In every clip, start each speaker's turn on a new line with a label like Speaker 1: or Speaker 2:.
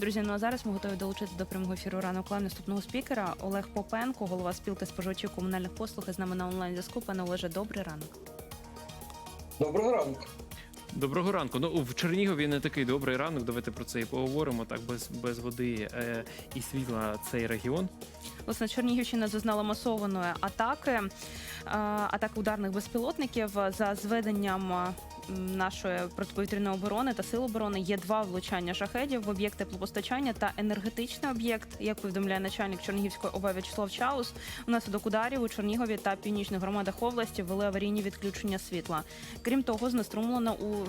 Speaker 1: Друзі, ну а зараз ми готові долучити до прямого ефіру ранок лайв наступного спікера Олег Попенко, голова спілки споживачів комунальних послуг з нами на онлайн зв'язку. Пане Олеже, добрий ранок.
Speaker 2: Доброго ранку.
Speaker 3: Доброго ранку. Ну в Чернігові не такий добрий ранок. Давайте про це і поговоримо. Так без, без води е, і світла цей регіон.
Speaker 1: Власне, Чернігівщина зазнала масованої атаки, е, атаки ударних безпілотників за зведенням. е, Нашої протиповітряної оборони та сил оборони є два влучання шахедів в об'єкт теплопостачання та енергетичний об'єкт. Як повідомляє начальник Чернігівської ОВА В'ячеслав Чаус, внаслідок ударів у Чернігові та північних громадах області ввели аварійні відключення світла. Крім того, знеструмлено у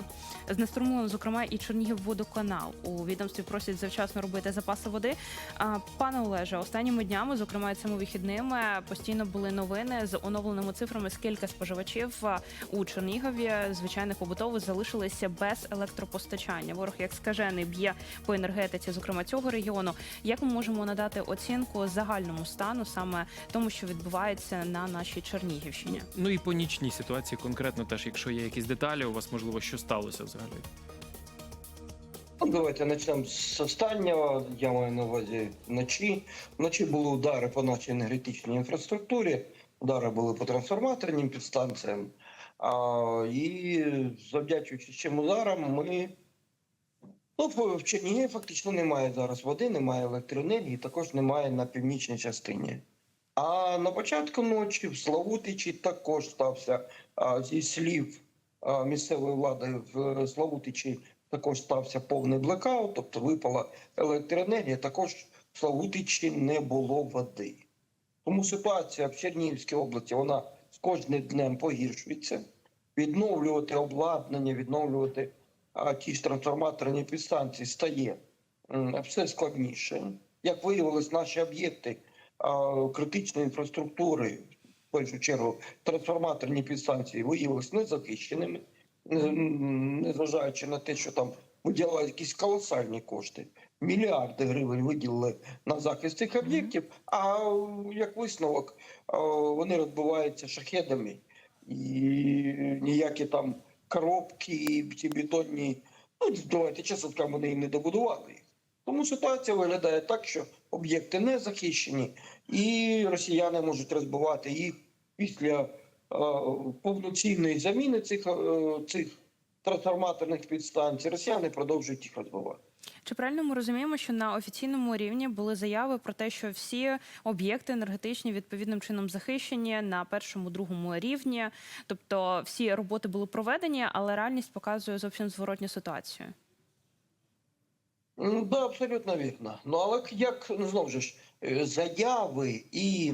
Speaker 1: знеструмлено, зокрема, і Чернігівводоканал. У відомстві просять завчасно робити запаси води. А, Пане Олеже, останніми днями, зокрема і цими вихідними, постійно були новини з оновленими цифрами, скільки споживачів у Чернігові звичайних побутових залишилися без електропостачання. Ворог як скажений б'є по енергетиці, зокрема цього регіону. Як ми можемо надати оцінку загальному стану, саме тому, що відбувається на нашій Чернігівщині?
Speaker 3: Ну і по нічній ситуації конкретно теж, якщо є якісь деталі, у вас можливо що сталося взагалі.
Speaker 2: Ну, давайте почнемо з останнього. Я маю на увазі вночі. Вночі були удари по нашій енергетичній інфраструктурі. Удари були по трансформаторним підстанціям. А, і завдячуючи цим ударам, ми ну, в- в фактично немає зараз води, немає електроенергії, також немає на північній частині. А на початку ночі в Славутичі також стався а, зі слів а, місцевої влади в Славутичі також стався повний блекаут, тобто випала електроенергія. Також в Славутичі не було води. Тому ситуація в Чернігівській області вона з кожним днем погіршується. Відновлювати обладнання, відновлювати а, ті ж трансформаторні підстанції стає все складніше. Як виявилось, наші об'єкти критичної інфраструктури, в першу чергу трансформаторні підстанції, виявилися незахищеними, не- незважаючи на те, що там виділяли якісь колосальні кошти. Мільярди гривень виділили на захист цих об'єктів, а як висновок вони розбиваються шахедами. І ніякі там коробки чи бетонні, ну давайте чесно скажемо, вони і не добудували їх. Тому ситуація виглядає так, що об'єкти не захищені, і росіяни можуть розбивати їх після е, повноцінної заміни цих, е, цих трансформаторних підстанцій. Росіяни продовжують їх розбивати.
Speaker 1: Чи правильно ми розуміємо, що на офіційному рівні були заяви про те, що всі об'єкти енергетичні відповідним чином захищені на першому другому рівні, тобто всі роботи були проведені, але реальність показує зовсім зворотню ситуацію.
Speaker 2: Ну, да, абсолютно вірно. Ну але як ну, знову ж е, заяви і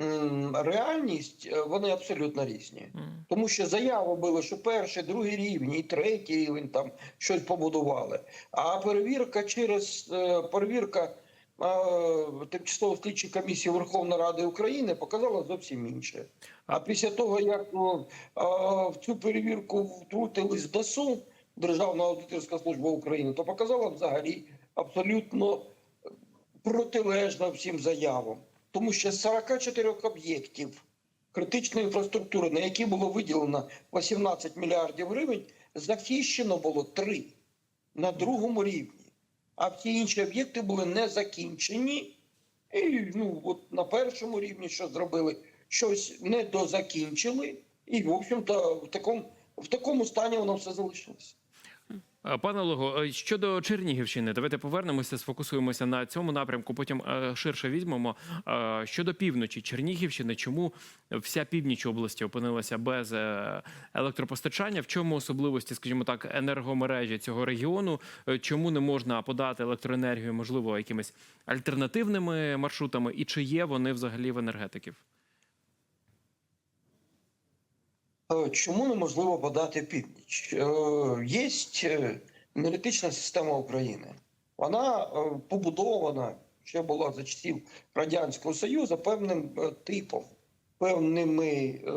Speaker 2: м, реальність е, вони абсолютно різні. Тому що заяви були, що перший, другий рівень, і третій рівень там щось побудували. А перевірка через е, перевірка е, тимчасово слідчої комісії Верховної Ради України показала зовсім інше. А після того, як о, е, в цю перевірку втрутились ДАСУ, Державна аудиторська служба України, то показала взагалі абсолютно протилежно всім заявам. Тому що з 44 об'єктів критичної інфраструктури, на які було виділено 18 мільярдів гривень, захищено було 3 на другому рівні. А всі інші об'єкти були не закінчені. І ну, от на першому рівні що зробили, щось не дозакінчили. І, в общем-то, в такому, в такому стані воно все залишилося.
Speaker 3: А, Пане Олего, е, щодо Чернігівщини, давайте повернемося, сфокусуємося на цьому напрямку. Потім е, ширше візьмемо. Е, Щодо півночі Чернігівщини, чому вся північ області опинилася без е, електропостачання? В чому особливості, скажімо так, енергомережі цього регіону? Е, Чому не можна подати електроенергію, можливо, якимись альтернативними маршрутами? І чи є вони взагалі в енергетиків?
Speaker 2: Е, Чому неможливо подати північ? Е, Є е, енергетична система України. Вона е, побудована ще була за часів Радянського Союзу певним е, типом, певними, е,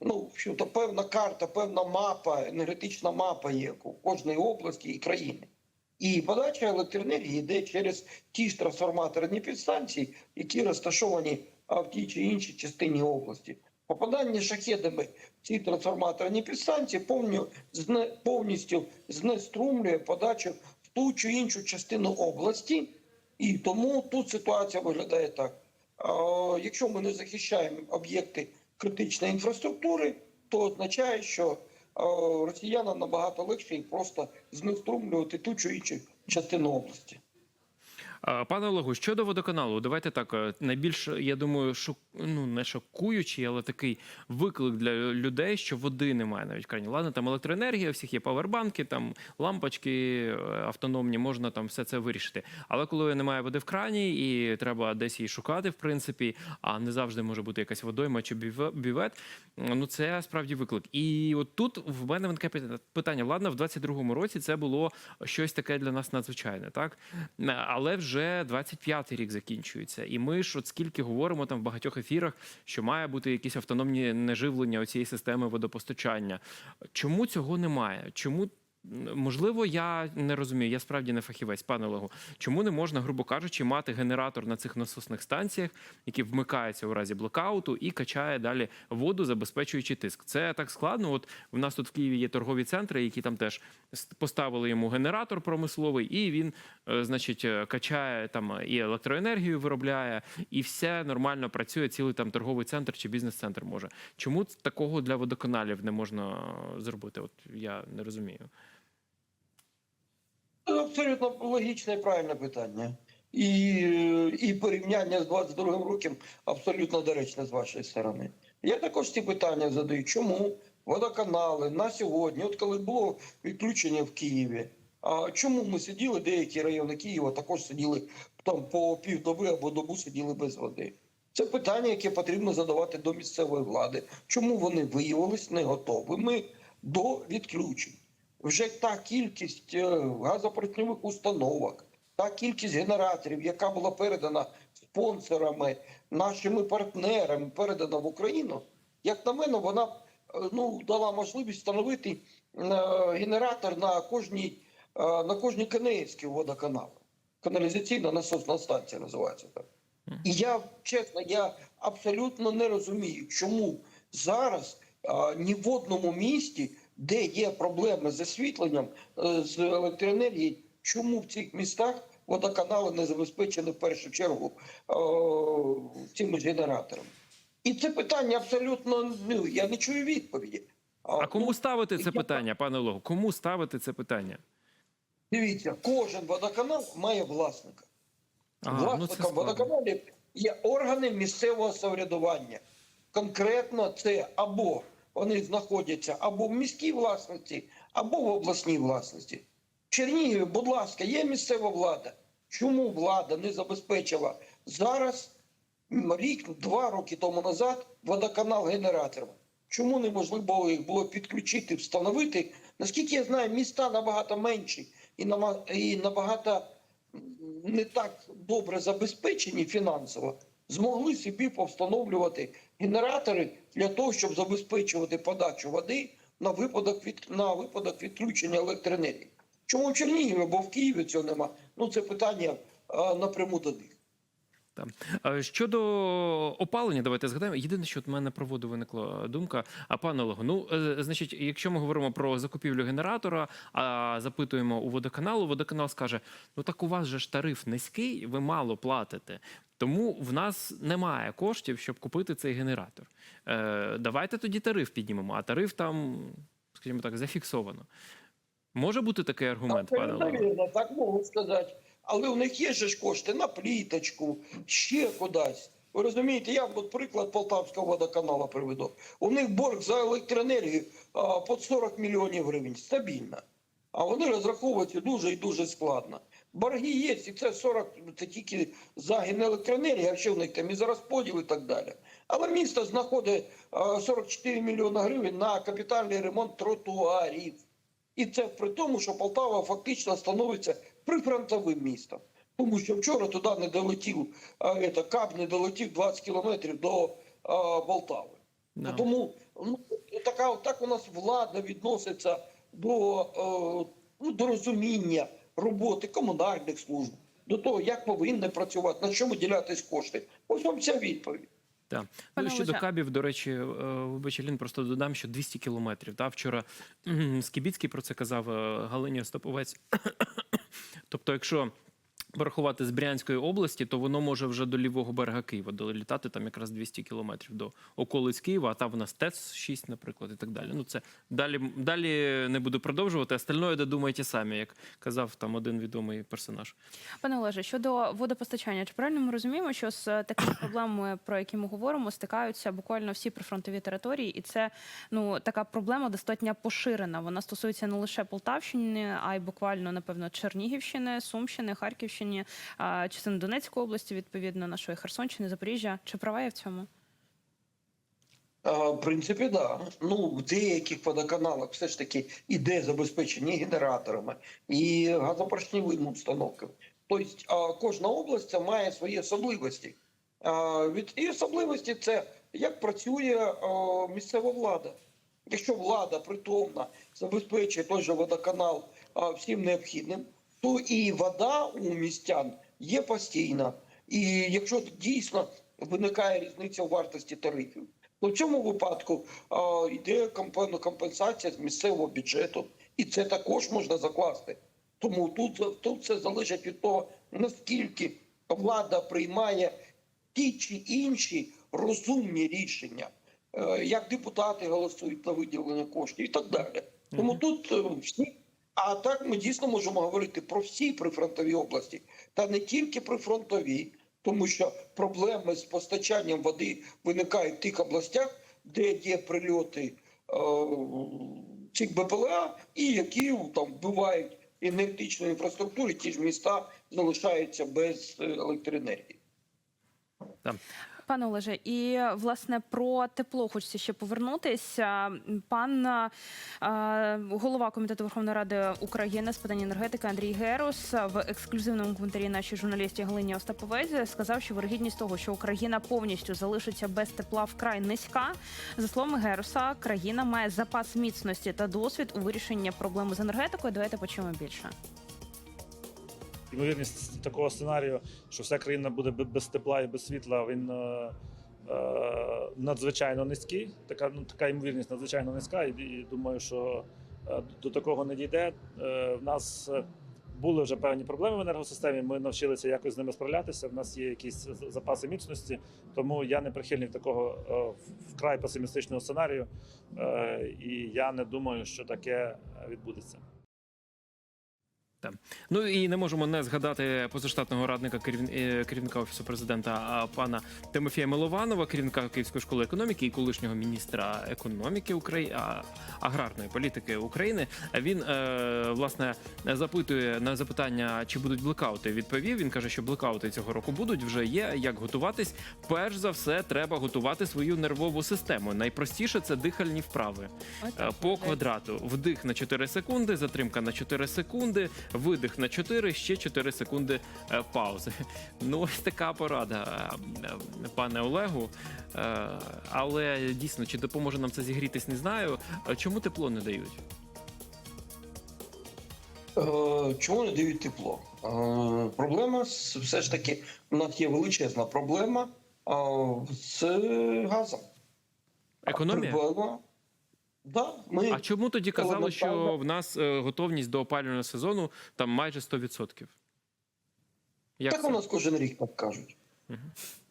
Speaker 2: ну, в общем-то, певна карта, певна мапа, енергетична мапа є у кожної області і країни. І подача електроенергії йде через ті ж трансформаторні підстанції, які розташовані в тій чи іншій частині області. Попадання шахедами в ці трансформаторні підстанції повністю, знеструмлює подачу в ту чи іншу частину області, і тому тут ситуація виглядає так. Якщо ми не захищаємо об'єкти критичної інфраструктури, то означає, що росіянам набагато легше просто знеструмлювати ту чи іншу частину області.
Speaker 3: Пане Олегу, щодо водоканалу, давайте так. е, Найбільш, я думаю, шок... ну не шокуючий, але такий виклик для людей, що води немає навіть крані. Ладно, там електроенергія, всіх є павербанки, там лампочки е, автономні, можна там все це вирішити. Але коли немає води в крані і треба десь її шукати, в принципі, а не завжди може бути якась водойма чи біве- бівет, ну це справді виклик. І от тут в мене виникає питання. Ладно, в 22-му році це було щось таке для нас надзвичайне, так? Е, Але вже 25-й рік закінчується. І ми ж от скільки говоримо там в багатьох ефірах, що має бути якісь автономні неживлення цієї системи водопостачання. Чому цього немає? Чому Можливо, я не розумію, я справді не фахівець, пане Олегу. Чому не можна, грубо кажучи, мати генератор на цих насосних станціях, який вмикається у разі блокауту і качає далі воду, забезпечуючи тиск? Це так складно. От в нас тут в Києві є торгові центри, які там теж поставили йому генератор промисловий, і він, е, значить, е, качає там і електроенергію виробляє, і все нормально працює. Цілий там торговий центр чи бізнес-центр може. Чому такого для водоканалів не можна е, зробити? От я не розумію.
Speaker 2: Абсолютно логічне і правильне питання. І, і порівняння з 22-м роком абсолютно доречне з вашої сторони. Я також ці питання задаю. Чому водоканали на сьогодні, от коли було відключення в Києві, а чому ми сиділи, деякі райони Києва також сиділи там по півдоби або добу сиділи без води? Це питання, яке потрібно задавати до місцевої влади. Чому вони виявились не готовими до відключень? Вже та кількість е, установок, та кількість генераторів, яка була передана спонсорами, нашими партнерами, передана в Україну, як на мене, вона е, ну, дала можливість встановити е, генератор на кожній, на кожній Канеївській водоканалі. Каналізаційна насосна станція називається так. І я чесно, я абсолютно не розумію, чому зараз а, ні в одному місті, де є проблеми з освітленням, е, з електроенергією, чому в цих містах водоканали не забезпечені в першу чергу е, цими генераторами? І це питання абсолютно ну, я не чую відповіді.
Speaker 3: А кому
Speaker 2: ну,
Speaker 3: ставити це
Speaker 2: я-
Speaker 3: питання, пане Олегу? Кому ставити це питання?
Speaker 2: Дивіться, кожен водоканал має власника.
Speaker 3: Ага, ну
Speaker 2: Власником
Speaker 3: складно.
Speaker 2: водоканалів є органи місцевого самоврядування. Конкретно це або вони знаходяться або в міській власності, або в обласній власності. В Чернігові, будь ласка, є місцева влада. Чому влада не забезпечила зараз, рік, два роки тому назад, водоканал генераторами? Чому неможливо їх було підключити, встановити? Наскільки я знаю, міста набагато менші і набагато не так добре забезпечені фінансово, змогли собі повстановлювати генератори для того, щоб забезпечувати подачу води на випадок від на випадок відключення електроенергії. Чому в Чернігові бо в Києві цього нема? Ну це питання а, напряму до них.
Speaker 3: Там. Щодо опалення, давайте згадаємо. Єдине, що в мене про воду виникла думка. А пане Олегу, ну е, значить, якщо ми говоримо про закупівлю генератора, а запитуємо у водоканалу, водоканал скаже: ну так у вас же ж тариф низький, ви мало платите. Тому в нас немає коштів, щоб купити цей генератор. Е, давайте тоді тариф піднімемо, а тариф там, скажімо так, зафіксовано. Може бути такий аргумент, пане Олегу?
Speaker 2: Так можу сказати. Але у них є ж кошти на пліточку, ще кудись. Ви розумієте, я от приклад Полтавського водоканалу приведу. У них борг за електроенергію а, під 40 мільйонів гривень стабільно. А вони розраховуються дуже і дуже складно. Борги є, і це 40, це тільки за генелектроенергію, а ще в них там і за розподіл і так далі. Але місто знаходить а, 44 мільйони гривень на капітальний ремонт тротуарів. І це при тому, що Полтава фактично становиться прифронтовим містом. Тому що вчора туди не долетів, а, кап не долетів 20 кілометрів до а, Полтави.
Speaker 3: Да.
Speaker 2: Тому ну, така, так у нас влада відноситься до, е, ну, до розуміння роботи комунальних служб, до того, як повинні працювати, на що виділятись кошти. Ось вам ця відповідь.
Speaker 3: Так.
Speaker 1: Пане
Speaker 3: Ну, щодо кабів, до речі, е, вибач, Алін, просто додам, що 200 кілометрів. Та? Вчора Скібіцький про це казав е, Галині Остаповець. Тобто, якщо порахувати з Брянської області, то воно може вже до лівого берега Києва долітати там якраз 200 кілометрів до околиць Києва, а там в нас ТЕЦ-6, наприклад, і так далі. Ну, це далі, далі не буду продовжувати. Остальное додумайте самі, як казав там один відомий персонаж.
Speaker 1: Пане Олеже, щодо водопостачання, чи правильно ми розуміємо, що з такими проблемами, про які ми говоримо, стикаються буквально всі прифронтові території, і це ну така проблема достатньо поширена. Вона стосується не лише Полтавщини, а й буквально напевно Чернігівщини, Сумщини, Харківщини, а, частини Донецької області, відповідно нашої Херсонщини, Запоріжжя. Чи права я в цьому?
Speaker 2: В принципі, да. Ну, в деяких водоканалах все ж таки іде забезпечення генераторами і газопоршневими установками. Тобто кожна область має свої особливості. Від і особливості це як працює місцева влада. Якщо влада притомна забезпечує той же водоканал всім необхідним, то і вода у містян є постійна. І якщо дійсно виникає різниця у вартості тарифів, то в цьому випадку а, йде компен- компенсація з місцевого бюджету, і це також можна закласти. Тому тут, тут це залежить від того, наскільки влада приймає ті чи інші розумні рішення, Е, як депутати голосують на виділення коштів і так далі. Тому тут е, всі. А так ми дійсно можемо говорити про всі прифронтові області, та не тільки прифронтові, тому що проблеми з постачанням води виникають в тих областях, де є прильоти е, цих БПЛА, і які там вбивають енергетичну інфраструктуру, ті ж міста залишаються без е, електроенергії.
Speaker 1: Пане Олеже, і власне про тепло хочеться ще повернутися. Пан е, голова комітету Верховної Ради України з питань енергетики Андрій Герус в ексклюзивному коментарі нашій журналісті Галині Остаповець сказав, що вирогідність того, що Україна повністю залишиться без тепла вкрай низька. За словами Геруса, країна має запас міцності та досвід у вирішенні проблеми з енергетикою. Давайте почуємо більше.
Speaker 4: Ймовірність такого сценарію, що вся країна буде без тепла і без світла, він е, е, надзвичайно низький. Така, ну, така ймовірність надзвичайно низька, і, і думаю, що е, до такого не дійде. Е, в нас е, були вже певні проблеми в енергосистемі. Ми навчилися якось з ними справлятися. В нас є якісь запаси міцності, тому я не прихильник такого е, вкрай песимістичного сценарію, і я не думаю, що таке відбудеться.
Speaker 3: Ну і не можемо не згадати позаштатного радника е, керівника офісу президента пана Тимофія Милованова, керівника Київської школи економіки і колишнього міністра економіки України аграрної політики України. Він е, власне запитує на запитання, чи будуть блекаути. Відповів. Він каже, що блекаути цього року будуть вже є. Як готуватись? Перш за все, треба готувати свою нервову систему. Найпростіше це дихальні вправи. Е, По квадрату вдих на 4 секунди, затримка на 4 секунди, видих на 4, ще 4 секунди е, паузи. Ну, ось така порада, е, е, пане Олегу. Але дійсно, чи допоможе нам це зігрітись, не знаю. Чому тепло не дають?
Speaker 2: Чому не дають тепло? Проблема все ж таки у нас є величезна проблема з газом.
Speaker 3: Економія?
Speaker 2: Проблема. Да, ми
Speaker 3: А чому тоді казали, що в нас е, готовність до опалювального сезону там майже 100%? Як
Speaker 2: так
Speaker 3: це?
Speaker 2: у нас кожен рік так кажуть.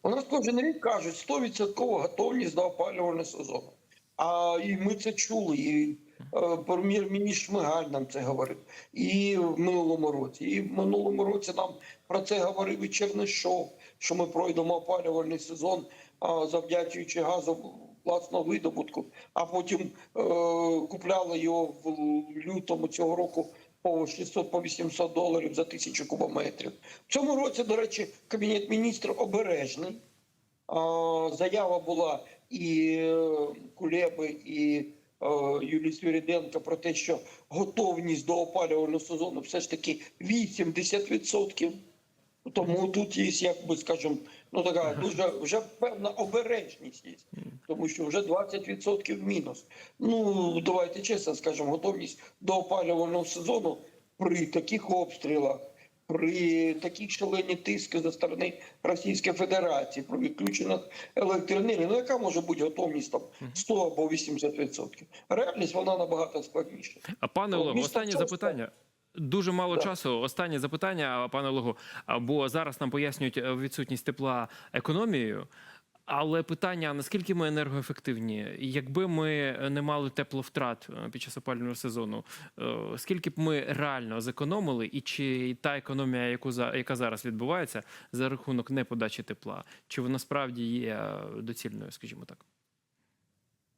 Speaker 2: У нас кожен рік кажуть 100% готовність до опалювального сезону. А і ми це чули. І е, прем'єр-міністр Шмигаль нам це говорив. І в минулому році. І в минулому році нам про це говорив і Чернишов, що ми пройдемо опалювальний сезон, завдячуючи газу власного видобутку, а потім е, купляли його в лютому цього року по 600 по 800 доларів за тисячу кубометрів. В цьому році, до речі, кабінет міністрів обережний. Заява була і е, Кулеби, і е, Юлії Свириденко про те, що готовність до опалювального сезону все ж таки 80%. Тому тут є, як би скажемо, ну така дуже вже певна обережність є, тому що вже 20% мінус. Ну давайте чесно скажемо, готовність до опалювального сезону при таких обстрілах, при такій шалені тиски за сторони Російської Федерації про відключення електроенергії, ну яка може бути готовність там 100 або 80%? Реальність вона набагато складніша.
Speaker 3: А пане
Speaker 2: О,
Speaker 3: Олегу,
Speaker 2: місто
Speaker 3: останнє
Speaker 2: часто-
Speaker 3: запитання. Дуже мало
Speaker 2: Да.
Speaker 3: часу. Останнє запитання, пане Олегу. Бо зараз нам пояснюють е, відсутність тепла економією. Але питання: наскільки ми енергоефективні? Якби ми не мали тепловтрат е, під час опалювального сезону, е, скільки б ми реально зекономили, і чи та економія, яку яка зараз відбувається за рахунок неподачі тепла, чи вона справді є доцільною, скажімо так?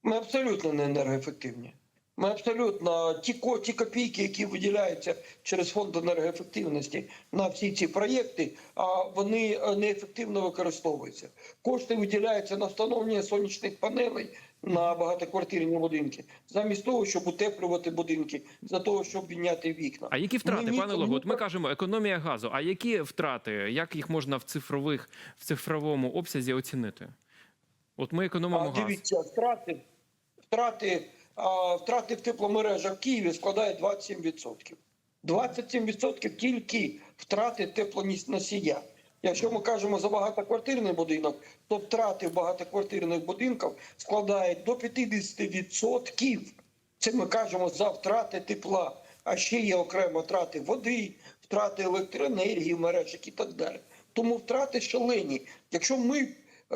Speaker 2: Ми абсолютно не енергоефективні. Ми абсолютно ті, ті копійки, які виділяються через фонд енергоефективності на всі ці проєкти, а вони е, неефективно використовуються. Кошти виділяються на встановлення сонячних панелей на багатоквартирні будинки, замість того, щоб утеплювати будинки, за того, щоб підняти вікна.
Speaker 3: А які втрати,
Speaker 2: Ми
Speaker 3: пане? От ми кажемо економія газу. А які втрати? Як їх можна в цифрових в цифровому обсязі оцінити? От ми економимо
Speaker 2: А,
Speaker 3: газ.
Speaker 2: дивіться, втрати, втрати, а, втрати в тепломережах в Києві складають 27%. 27% тільки втрати теплоносія. Якщо ми кажемо за багатоквартирний будинок, то втрати в багатоквартирних будинках складають до 50%. Це ми кажемо за втрати тепла. А ще є окремо втрати води, втрати електроенергії в мережах і так далі. Тому втрати шалені. Якщо ми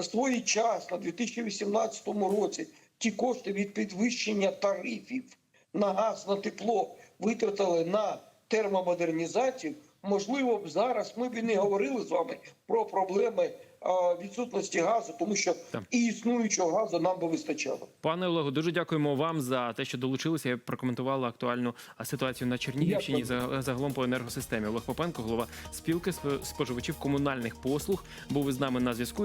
Speaker 2: свій час на 2018 році ті кошти від підвищення тарифів на газ, на тепло витратили на термомодернізацію, можливо б зараз ми б і не говорили з вами про проблеми відсутності газу, тому що
Speaker 3: Так.
Speaker 2: і існуючого газу нам би вистачало.
Speaker 3: Пане Олегу, дуже дякуємо вам за те, що долучилися і прокоментували актуальну ситуацію на Чернігівщині за- загалом по енергосистемі. Олег Попенко, голова спілки сп- споживачів комунальних послуг, був із нами на зв'язку.